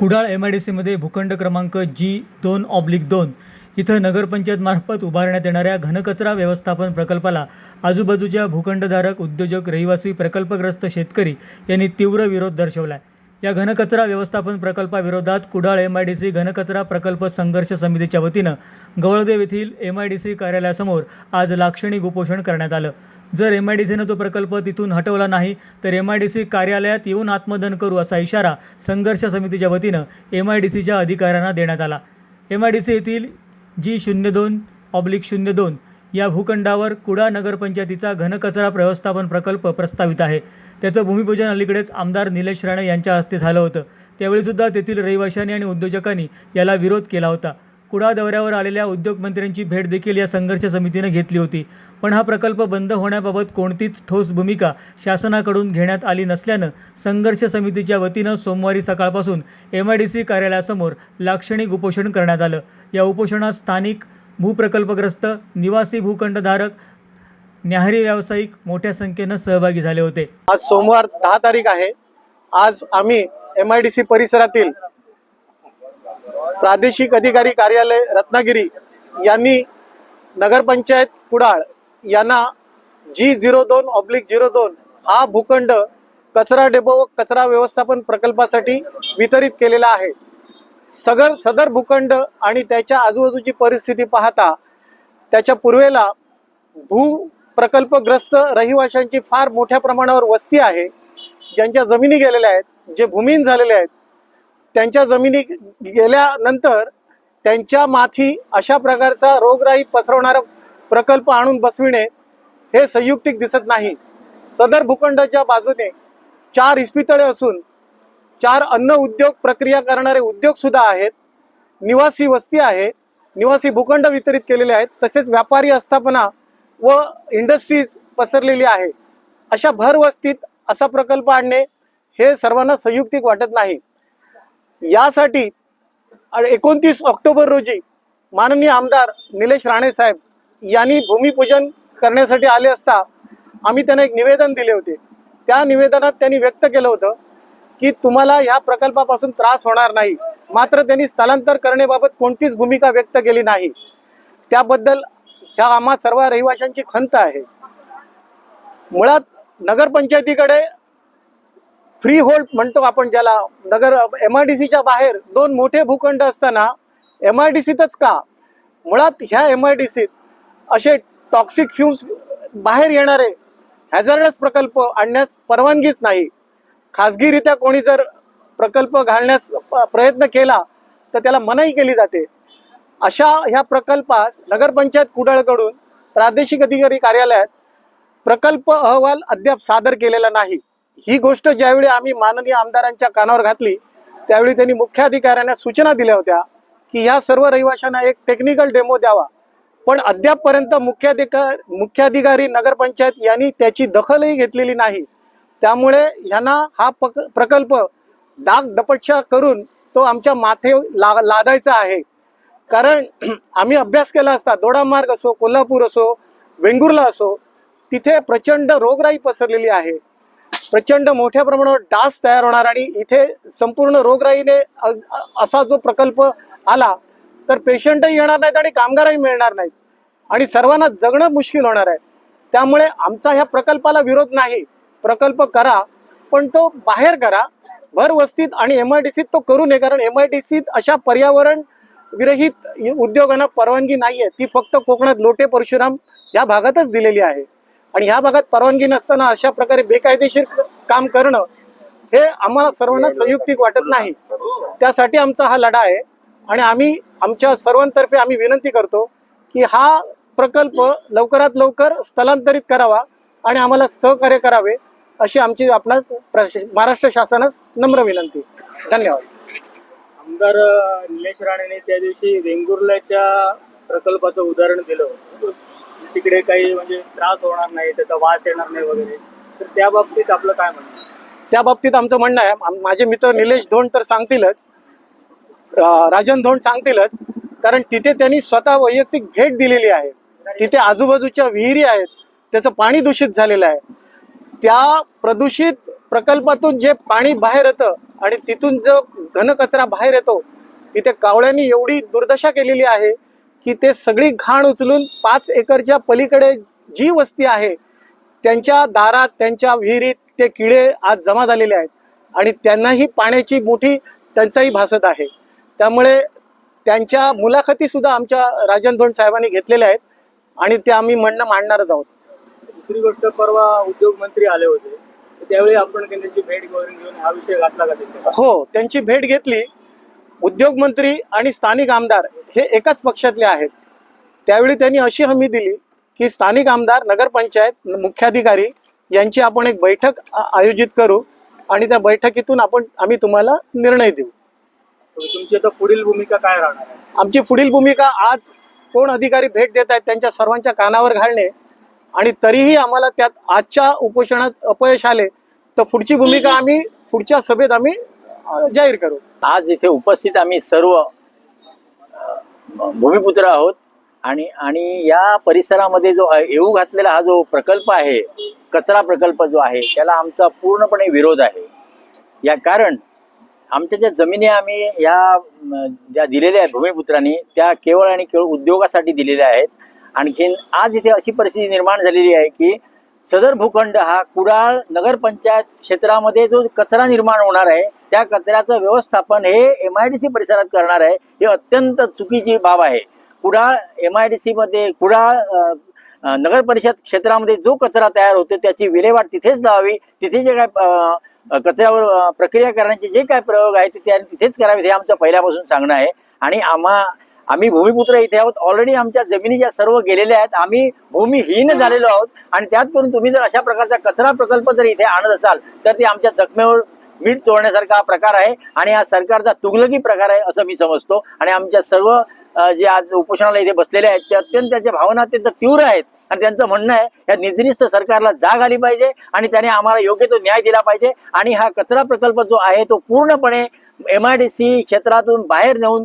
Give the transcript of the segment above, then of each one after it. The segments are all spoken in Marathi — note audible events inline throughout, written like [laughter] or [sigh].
कुडाळ एम आय डी सीमध्ये भूखंड क्रमांक जी दोन ऑब्लिक दोन इथं नगरपंचायतमार्फत उभारण्यात येणाऱ्या घनकचरा व्यवस्थापन प्रकल्पाला आजूबाजूच्या भूखंडधारक उद्योजक रहिवासी प्रकल्पग्रस्त शेतकरी यांनी तीव्र विरोध दर्शवला आहे या घनकचरा व्यवस्थापन प्रकल्पाविरोधात Kudal M I D C घनकचरा प्रकल्प संघर्ष समितीच्या वतीनं गवळदेव येथील एम आय डी सी कार्यालयासमोर आज लाक्षणिक उपोषण करण्यात आलं. जर एम आय डी सीनं तो प्रकल्प तिथून हटवला नाही तर एम आय डी सी कार्यालयात येऊन आत्मदन करू असा इशारा संघर्ष समितीच्या वतीनं एम आय डी सीच्या अधिकाऱ्यांना देण्यात आला. एम आय डी सी येथील जी शून्य दोन ऑब्लिक शून्य दोन या भूखंडावर कुडा नगरपंचायतीचा घनकचरा व्यवस्थापन प्रकल्प प्रस्तावित आहे. त्याचं भूमिपूजन अलीकडेच आमदार निलेश राणे यांच्या हस्ते झालं होतं. त्यावेळीसुद्धा तेथील रहिवाशांनी आणि उद्योजकांनी याला विरोध केला होता. कुडा दौऱ्यावर आलेल्या उद्योगमंत्र्यांची भेट देखील या संघर्ष समितीनं घेतली होती. पण हा प्रकल्प बंद होण्याबाबत कोणतीच ठोस भूमिका शासनाकडून घेण्यात आली नसल्यानं संघर्ष समितीच्या वतीनं सोमवारी सकाळपासून एम आय डी सी कार्यालयासमोर लाक्षणिक उपोषण करण्यात आलं. या उपोषणात स्थानिक भूप्रकल्पग्रस्त निवासी भूखंडधारक न्याहारी व्यावसायिक मोठ्या संख्येनं सहभागी झाले होते. आज सोमवार दहा तारीख आहे. आज आम्ही एम आय डी सी परिसरातील प्रादेशिक अधिकारी कार्यालय रत्नागिरी यांनी नगरपंचायत कुडाळ यांना जी झिरो दोन ऑब्लिक झिरो दोन हा भूखंड कचरा डेपो व कचरा व्यवस्थापन प्रकल्पासाठी वितरित केलेला आहे. सगर सदर भूखंड आणि त्याच्या आजूबाजूची परिस्थिती पाहता त्याच्या पूर्वेला भू प्रकल्पग्रस्त रहिवाशांची फार मोठ्या प्रमाणावर वस्ती आहे ज्यांच्या जमिनी गेलेल्या आहेत जे भूमिहीन झालेले आहेत. त्यांच्या जमिनी गेल्यानंतर त्यांच्या माथी अशा प्रकारचा रोगराई पसरवणारा प्रकल्प आणून बसविणे हे संयुक्तिक दिसत नाही. सदर भूखंडाच्या बाजूने चार इस्पितळे असून चार अन्न उद्योग प्रक्रिया करणारे उद्योग सुद्धा आहेत. निवासी वस्ती आहे. निवासी भूखंड वितरित केलेले आहेत. तसेच व्यापारी आस्थापना व इंडस्ट्रीज पसरलेली आहे. अशा भर वस्तीत असा प्रकल्प आणणे हे सर्वांना संयुक्तिक वाटत नाही. यासाठी एकोणतीस ऑक्टोबर रोजी माननीय आमदार निलेश राणे साहेब यांनी भूमिपूजन करण्यासाठी आले असता आम्ही त्यांना एक निवेदन दिले होते. त्या निवेदनात त्यांनी व्यक्त केलं होतं की तुम्हाला ह्या प्रकल्पापासून त्रास होणार नाही. मात्र त्यांनी स्थलांतर करण्याबाबत कोणतीच भूमिका व्यक्त केली नाही. त्याबद्दल ह्या आम्हा सर्व रहिवाशांची खंत आहे. मुळात नगरपंचायतीकडे फ्री होल्ड म्हणतो आपण ज्याला. नगर एम आय डी सीच्या बाहेर दोन मोठे भूखंड असताना एम आय डी सीतच का? मुळात ह्या एम आय डी सीत असे टॉक्सिक फ्युम्स बाहेर येणारे हॅझर्डस प्रकल्प आणण्यास परवानगीच नाही. खाजगीरित्या कोणी जर प्रकल्प घालण्यास प्रयत्न केला तर त्याला मनाई केली जाते. अशा ह्या प्रकल्पास नगरपंचायत कुडाळकडून प्रादेशिक अधिकारी कार्यालयात प्रकल्प अहवाल अद्याप सादर केलेला नाही. ही गोष्ट ज्यावेळी आम्ही माननीय आमदारांच्या कानावर घातली त्यावेळी त्यांनी मुख्याधिकाऱ्यांना सूचना दिल्या होत्या की ह्या सर्व रहिवाशांना एक टेक्निकल डेमो द्यावा. पण अद्यापपर्यंत मुख्याधिकार मुख्याधिकारी नगरपंचायत यांनी त्याची दखलही घेतलेली नाही. त्यामुळे ह्यांना हा पक प्रकल्प दाग दपटशा करून तो आमच्या माथे ला लादायचा आहे. कारण [clears throat] आम्ही अभ्यास केला असता दोडामार्ग असो कोल्हापूर असो वेंगुर्ला असो तिथे प्रचंड रोगराई पसरलेली आहे. प्रचंड मोठ्या प्रमाणावर डास तयार होणार आणि इथे संपूर्ण रोगराईने असा जो प्रकल्प आला तर पेशंटही येणार नाहीत आणि कामगारही मिळणार नाहीत. आणि सर्वांना जगणं मुश्किल होणार आहे. त्यामुळे आमचा ह्या प्रकल्पाला विरोध नाही. प्रकल्प करा पण तो बाहेर करा. भर वस्तीत आणि एम आय डी सीत तो करू नये कारण एम आय डी सीत अशा पर्यावरण विरहित उद्योगांना परवानगी नाही आहे ती फक्त कोकणात लोटे परशुराम या भागातच दिलेली आहे. आणि ह्या भागात परवानगी नसताना अशा प्रकारे बेकायदेशीर काम करणं हे आम्हाला सर्वांना संयुक्तिक वाटत नाही. त्यासाठी आमचा हा लढा आहे. आणि आम्ही आमच्या सर्वांतर्फे आम्ही विनंती करतो की हा प्रकल्प लवकरात लवकर स्थलांतरित करावा आणि आम्हाला सहकार्य करावे. अशी आमची आपणास महाराष्ट्र शासनास नम्र विनंती. धन्यवाद. आमदार निलेश राणेने त्या दिवशी वेंगुर्ल्याच्या प्रकल्पाचं उदाहरण दिलं होतं. तिकडे काही म्हणजे त्रास होणार नाही त्याचा वास येणार नाही वगैरे. तर त्या बाबतीत आपलं काय म्हणणं? त्या बाबतीत आमचं म्हणणं आहे माझे मित्र निलेश धोंड तर सांगतीलच. राजन धोंड सांगतीलच. कारण तिथे त्यांनी स्वतः वैयक्तिक भेट दिलेली आहे. तिथे आजूबाजूच्या विहिरी आहेत. त्याचं पाणी दूषित झालेलं आहे. त्या प्रदूषित प्रकल्पातून जे पाणी बाहेर येतं आणि तिथून जो घनकचरा बाहेर येतो तिथे कावळ्यांनी एवढी दुर्दशा केलेली आहे की ते सगळी घाण उचलून पाच एकरच्या पलीकडे जी वस्ती आहे त्यांच्या दारात त्यांच्या विहिरीत ते किडे आज जमा झालेले आहेत. आणि त्यांनाही पाण्याची मोठी टंचाई भासत आहे. त्यामुळे त्यांच्या मुलाखती सुद्धा आमच्या राजन धोंड साहेबांनी घेतलेल्या आहेत आणि ते आम्ही म्हणणं मांडणारच आहोत. दुसरी गोष्ट परवा उद्योग मंत्री आले होते. त्यावेळी आपण त्यांची भेट घेऊन हा विषय घातला का त्यांच्या हो त्यांची भेट घेतली. उद्योग मंत्री आणि स्थानिक आमदार हे एकाच पक्षातले आहेत. त्यावेळी त्यांनी अशी हमी दिली की स्थानिक आमदार नगरपंचायत मुख्याधिकारी यांची आपण एक बैठक आयोजित करू आणि त्या बैठकीतून आपण आम्ही तुम्हाला निर्णय देऊ. तुमची आता पुढील भूमिका काय राहणार आमची पुढील भूमिका आज कोण अधिकारी भेट देत आहेत त्यांच्या सर्वांच्या कानावर घालणे आणि तरीही आम्हाला त्यात आजच्या उपोषणात अपयश आले तर पुढची भूमिका आम्ही पुढच्या सभेत आम्ही जाहीर करू. आज इथे उपस्थित आम्ही सर्व भूमिपुत्र आहोत आणि आणि या परिसरामध्ये जो येऊ घातलेला हा जो प्रकल्प आहे कचरा प्रकल्प जो आहे त्याला आमचा पूर्णपणे विरोध आहे. या कारण आमच्या ज्या जमिनी आम्ही या ज्या दिलेल्या आहेत भूमिपुत्रांनी त्या केवळ आणि केवळ उद्योगासाठी दिलेल्या आहेत. आणखीन आज इथे अशी परिस्थिती निर्माण झालेली आहे की सदर भूखंड हा कुडाळ नगरपंचायत क्षेत्रामध्ये जो कचरा निर्माण होणार आहे त्या कचऱ्याचं व्यवस्थापन हे एम आय डी सी परिसरात करणार आहे ही अत्यंत चुकीची बाब आहे. कुडाळ एम आय डी सीमध्ये कुडाळ नगर परिषद क्षेत्रामध्ये जो कचरा तयार होतो त्याची विल्हेवाट तिथेच लावावी तिथे जे काय कचऱ्यावर प्रक्रिया करण्याचे जे काय प्रयोग आहेत ते तिथेच करावेत हे आमचं पहिल्यापासून सांगणं आहे. आणि आम्हा आम्ही भूमिपुत्र इथे आहोत. ऑलरेडी आमच्या जमिनी ज्या सर्व गेलेल्या आहेत आम्ही भूमिहीन झालेलो आहोत. आणि त्यात करून तुम्ही जर अशा प्रकारचा कचरा प्रकल्प जर इथे आणत असाल तर ते आमच्या जखमेवर मीठ चोळण्यासारखा हा प्रकार आहे आणि हा सरकारचा तुगलकी प्रकार आहे असं मी समजतो. आणि आमच्या सर्व जे आज उपोषणाला इथे बसलेले आहेत ते अत्यंत त्यांच्या भावना अत्यंत तीव्र आहेत. आणि त्यांचं म्हणणं आहे या निजरिस्त सरकारला जाग आली पाहिजे आणि त्याने आम्हाला योग्य तो न्याय दिला पाहिजे. आणि हा कचरा प्रकल्प जो आहे तो पूर्णपणे एम आय डी सी क्षेत्रातून बाहेर नेऊन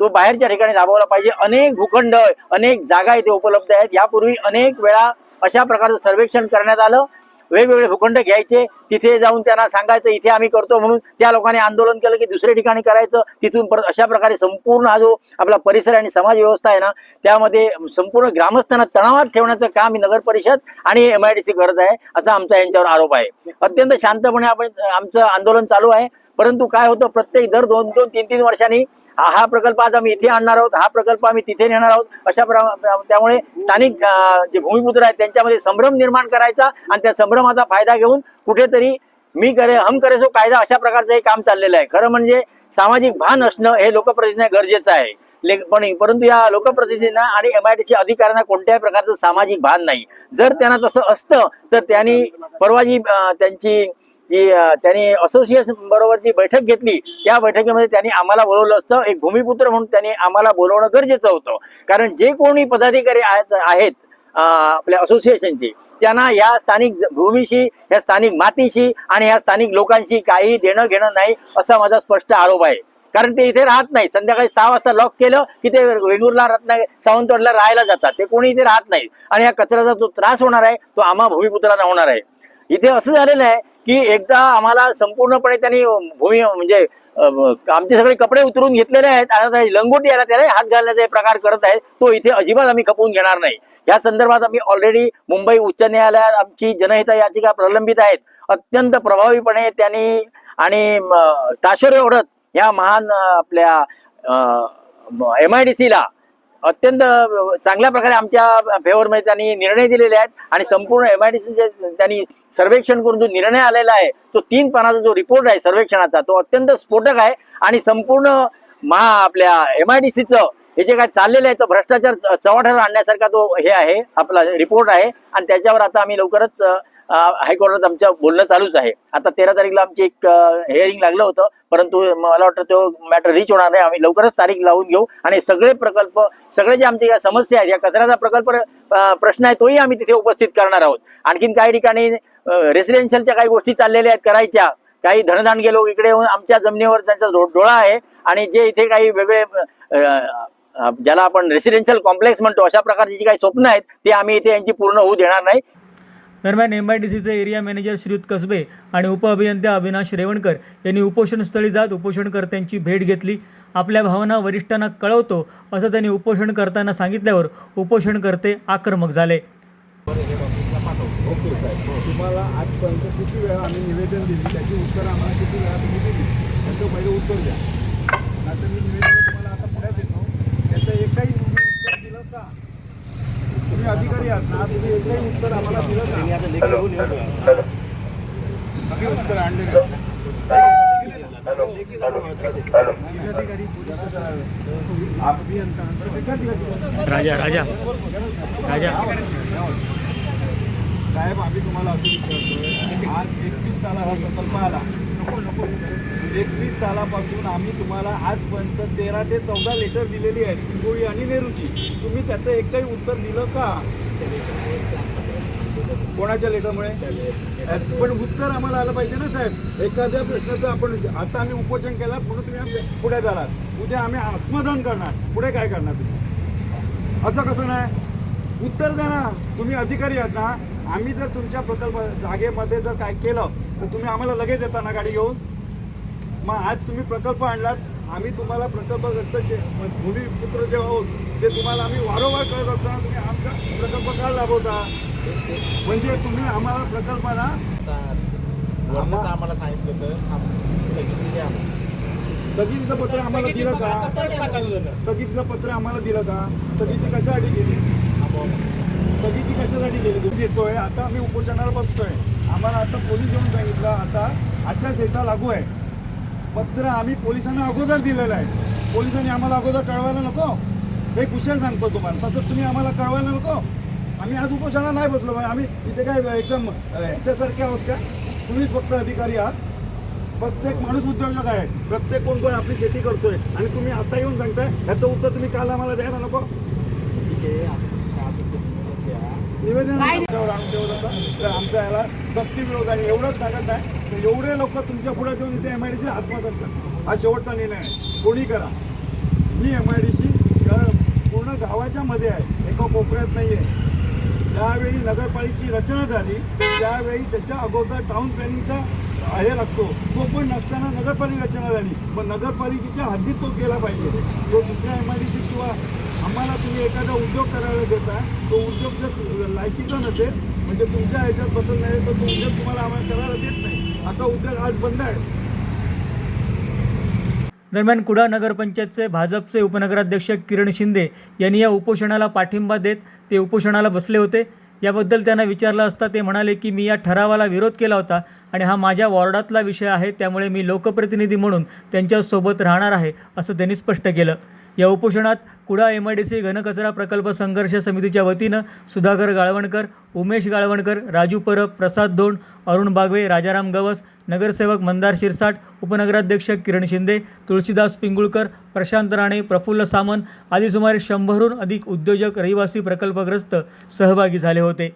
तो बाहेरच्या ठिकाणी राबवला पाहिजे. अनेक भूखंड अनेक जागा इथे उपलब्ध आहेत. यापूर्वी अनेक वेळा अशा प्रकारचं सर्वेक्षण करण्यात आलं. वेगवेगळे भूखंड घ्यायचे. तिथे जाऊन त्यांना सांगायचं इथे आम्ही करतो म्हणून त्या लोकांनी आंदोलन केलं की दुसऱ्या ठिकाणी करायचं. तिथून परत अशा प्रकारे संपूर्ण हा जो आपला परिसर आणि समाज व्यवस्था आहे ना त्यामध्ये संपूर्ण ग्रामस्थांना तणावात ठेवण्याचं काम ही नगर परिषद आणि एम आय डी सी करत आहे असा आमचा यांच्यावर आरोप आहे. अत्यंत शांतपणे आपण आमचं आंदोलन चालू आहे. परंतु काय होतं प्रत्येक दर दोन दोन तीन तीन वर्षांनी हा हा प्रकल्प आज आम्ही इथे आणणार आहोत हा प्रकल्प आम्ही तिथे नेणार आहोत अशा त्यामुळे स्थानिक जे भूमिपुत्र आहेत त्यांच्यामध्ये संभ्रम निर्माण करायचा आणि त्या संभ्रमाचा फायदा घेऊन कुठेतरी मी करे हम करेसो कायदा अशा प्रकारचं हे काम चाललेलं आहे. खरं म्हणजे सामाजिक भान असणं हे लोकप्रतिनिधी गरजेचं आहे. लेखपणी परंतु या लोकप्रतिनिधींना आणि एम आय टी सी अधिकाऱ्यांना कोणत्याही प्रकारचं सामाजिक भान नाही. जर त्यांना तसं असतं तर त्यांनी परवा जी त्यांची जी त्यांनी असोसिएशन बरोबर जी बैठक घेतली त्या बैठकीमध्ये त्यांनी आम्हाला बोलवलं असतं. एक भूमिपुत्र म्हणून त्यांनी आम्हाला बोलवणं गरजेचं होतं. कारण जे कोणी पदाधिकारी आहेत आपल्या असोसिएशनचे त्यांना या स्थानिक भूमीशी या स्थानिक मातीशी आणि या स्थानिक लोकांशी काही देणं घेणं नाही असा माझा स्पष्ट आरोप आहे. कारण ते इथे राहत नाही. संध्याकाळी सहा वाजता लॉक केलं की ते वेंगुर्ला रत्नागिरी सावंतवाडीला राहायला जातात. ते कोणी इथे राहत नाही. आणि या कचऱ्याचा जो त्रास होणार आहे तो आम्हा भूमिपुत्रांना होणार आहे. इथे असं झालेलं आहे की एकदा आम्हाला संपूर्णपणे त्यांनी भूमी म्हणजे आमचे सगळे कपडे उतरून घेतलेले आहेत. आता लंगोटी आला त्याला हात घालण्याचा एक प्रकार करत आहेत. तो इथे अजिबात आम्ही खपवून घेणार नाही. या संदर्भात आम्ही ऑलरेडी मुंबई उच्च न्यायालयात आमची जनहिता याचिका प्रलंबित आहेत. अत्यंत प्रभावीपणे त्यांनी आणि म, ताशेरे ओढत या महान आपल्या एम आय डी सीला अत्यंत चांगल्या प्रकारे आमच्या फेवरमध्ये त्यांनी निर्णय दिलेले आहेत आणि संपूर्ण एम आय डी सीचे त्यांनी सर्वेक्षण करून जो निर्णय आलेला आहे तो तीन पानाचा जो रिपोर्ट आहे सर्वेक्षणाचा तो अत्यंत स्फोटक आहे आणि संपूर्ण महा आपल्या एम आय डी सीचं हे जे काय चाललेलं आहे तो भ्रष्टाचार च- चव्हाट्यावर आणण्यासारखा तो हे आहे आपला रिपोर्ट आहे आणि त्याच्यावर आता आम्ही लवकरच हायकोर्टात आमचं बोलणं चालूच आहे. आता तेरा तारीखला आमची एक हेअरिंग लागलं होतं. परंतु मला वाटतं तो मॅटर रिच होणार नाही. आम्ही लवकरच तारीख लावून घेऊ. आणि सगळे प्रकल्प सगळे जे आमचे या समस्या आहेत या कचऱ्याचा प्रकल्प प्रश्न आहे तोही आम्ही तिथे उपस्थित करणार आहोत. आणखीन काही ठिकाणी रेसिडेन्शियलच्या काही गोष्टी चाललेल्या आहेत करायच्या. काही धनदान लोक इकडे येऊन आमच्या जमिनीवर त्यांचा डोळा आहे. आणि जे इथे काही वेगळे ज्याला आपण रेसिडेन्शियल कॉम्प्लेक्स म्हणतो अशा प्रकारची जी काही स्वप्न आहेत ते आम्ही इथे यांची पूर्ण होऊ देणार नाही. दरम्यान एम आय डी सीचे एरिया मॅनेजर श्रीयुत कसबे आणि उपअभियंता अविनाश रेवणकर यांनी उपोषणस्थळी जात उपोषणकर्त्यांची भेट घेतली. आपल्या भावना वरिष्ठांना कळवतो असं त्यांनी उपोषण करताना सांगितल्यावर उपोषणकर्ते आक्रमक झाले. ओके साहेब. तुम्हाला आजपर्यंत किती वेळा आम्ही निवेदन दिली? त्याची उत्तर आम्हाला किती वेळा तुम्ही दिली? त्याचं पहिलं उत्तर द्या. नंतर मी निवेदन तुम्हाला आता पुण्यात देतो त्याचं एकही तुम्ही उत्तर दिलं का तुम्ही अधिकारी आहात ना तुम्ही एकही उत्तर आम्हाला दिलं का सगळे उत्तर आणले का? जिल्हाधिकारी पोलीस अभियंता एखादी राजा राजा. राजा. साहेब आम्ही तुम्हाला असं विचारतोय आज एकवीस साला हा प्रकल्प आला. एकवीस सालापासून आम्ही तुम्हाला आजपर्यंत तेरा ते चौदा लेटर दिलेली आहेत पिंगोळी आणि नेहरूची. तुम्ही त्याचं एकही उत्तर दिलं का? कोणाच्या लेटरमुळे? पण उत्तर आम्हाला आलं पाहिजे ना साहेब. एखाद्या प्रश्नाचं आपण आता आम्ही उपोषण केला म्हणून तुम्ही पुढे जाणार. उद्या आम्ही आत्मदान करणार. पुढे काय करणार तुम्ही? असं कसं नाही? उत्तर द्या ना. तुम्ही अधिकारी आहात ना. आम्ही जर तुमच्या प्रकल्प जागेमध्ये जर काय केलं तर तुम्ही आम्हाला लगेच येता ना गाडी घेऊन. मग आज तुम्ही प्रकल्प आणलात. आम्ही तुम्हाला प्रकल्पग्रस्त भूमिपुत्र जे आहोत ते तुम्हाला आम्ही वारंवार कळत असताना तुम्ही आमचा प्रकल्प का लाभवता म्हणजे तुम्ही आम्हाला प्रकल्पाला आम्हाला सांगितलं होतं. द्या स्थगितीचं पत्र आम्हाला दिलं का? स्थगितीचं पत्र आम्हाला दिलं का? स्थगिती कशासाठी केली? स्थगिती कशासाठी केली? तुम्ही आता आम्ही उपोषणाला बसतोय. आम्हाला आता पोलीस येऊन सांगितलं आता आचारसंहिता लागू आहे. पत्र आम्ही पोलिसांना अगोदर दिलेलं आहे. पोलिसांनी आम्हाला अगोदर कळवायला नको. हे कुशल सांगतो तुम्हाला. तसंच तुम्ही आम्हाला कळवायला नको. आम्ही आज उपोषणाला नाही बसलो. म्हणजे आम्ही इथे काय एकदम ह्याच्यासारखे आहोत का? तुम्हीच फक्त अधिकारी आहात. प्रत्येक माणूस उद्योजक आहे. प्रत्येक कोण कोण आपली शेती करतोय. आणि तुम्ही आता येऊन सांगताय ह्याचं उत्तर तुम्ही काल आम्हाला द्यायला नको. ठीक आहे आता आता तुम्ही द्या निवेदन आमच्या याला सक्ती विरोध आहे एवढंच सांगत आहे. एवढे लोक तुमच्यापुढे देऊन इथे एम आय डी सी आत्महत्या करतात. हा शेवटचा निर्णय आहे. कोणी करा? ही एम आय डी सी पूर्ण गावाच्या मध्ये आहे. एका कोपऱ्यात नाही आहे ज्यावेळी नगरपालिकेची रचना झाली त्यावेळी त्याच्या अगोदर टाउन प्लॅनिंगचा हे लागतो. तो पण नसताना नगरपालिका रचना झाली. मग नगरपालिकेच्या हद्दीत तो केला पाहिजे. तो दुसऱ्या एम आय डी सी किंवा आम्हाला तुम्ही एखादा उद्योग करायला देता तो उद्योग जर लायकीचा नसेल म्हणजे तुमच्या ह्याच्यात पसंत नाही तर तो उद्योग तुम्हाला आम्हाला करायला देत नाही. असा उद्योग आज बंद आहे. दरम्यान कुडाळ नगरपंचायतचे भाजपचे उपनगराध्यक्ष किरण शिंदे यांनी या उपोषणाला पाठिंबा देत ते उपोषणाला बसले होते. याबद्दल त्यांना विचारलं असता ते म्हणाले की मी या ठरावाला विरोध केला होता आणि हा माझ्या वॉर्डातला विषय आहे त्यामुळे मी लोकप्रतिनिधी म्हणून त्यांच्यासोबत राहणार आहे असं त्यांनी स्पष्ट केलं. या उपोषणात कुडा एम आय डी सी घनकचरा प्रकल्प संघर्ष समितीच्या वतीनं सुधाकर गाळवणकर उमेश गाळवणकर राजू परब प्रसाद दोंड अरुण बागवे राजाराम गवस नगरसेवक मंदार शिरसाट उपनगराध्यक्ष किरण शिंदे तुळशीदास पिंगुळकर प्रशांत राणे प्रफुल्ल सामंत आदी सुमारे शंभरहून अधिक उद्योजक रहिवासी प्रकल्पग्रस्त सहभागी झाले होते.